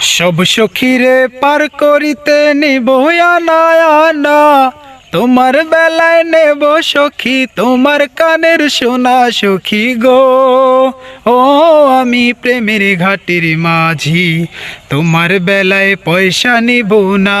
সব সখীরে পার করিতে নিব আনা আনা। তোমার বেলায় নেব সখী, তোমার কানের সোনা সখী গো। ও, আমি প্রেমের ঘাটির মাঝি, তোমার বেলায় পয়সা নিব না।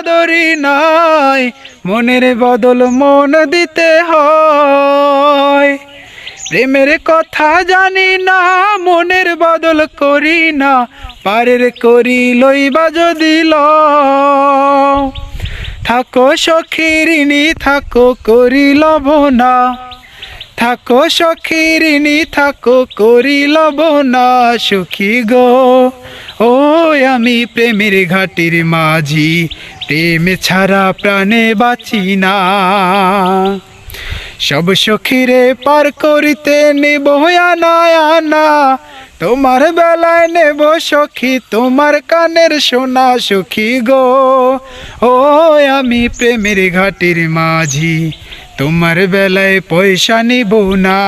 দরাদরি নাই, মনের বদল মন দিতে হয়। প্রেমের কথা জানি না, মনের বদল করি না, পারের করি লইবা যদি ল থাকো সখিরিনী থাকো করি লব না থাকো সখিরিণী, থাকো করি লব না সুখী গো। ও আমি প্রেমের ঘাটির মাঝি, প্রেম ছাড়া প্রাণে বাঁচি না। সব সখীরে পার করিতে নেব না আনা তোমার বেলায় নেব সখী, তোমার কানের সোনা সুখী গো। ও, আমি প্রেমের ঘাটির মাঝি, তোমার বেলায় পয়সা নিব না।